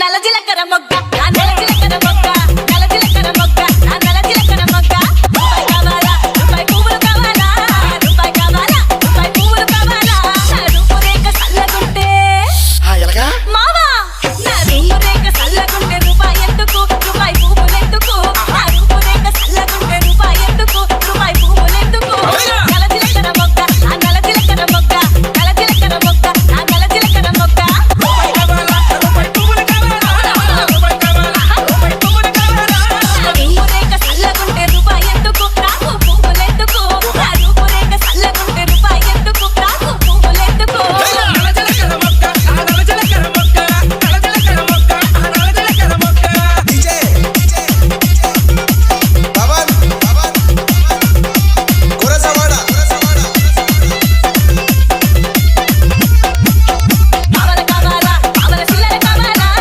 నలజిలకర మొగ్గ నా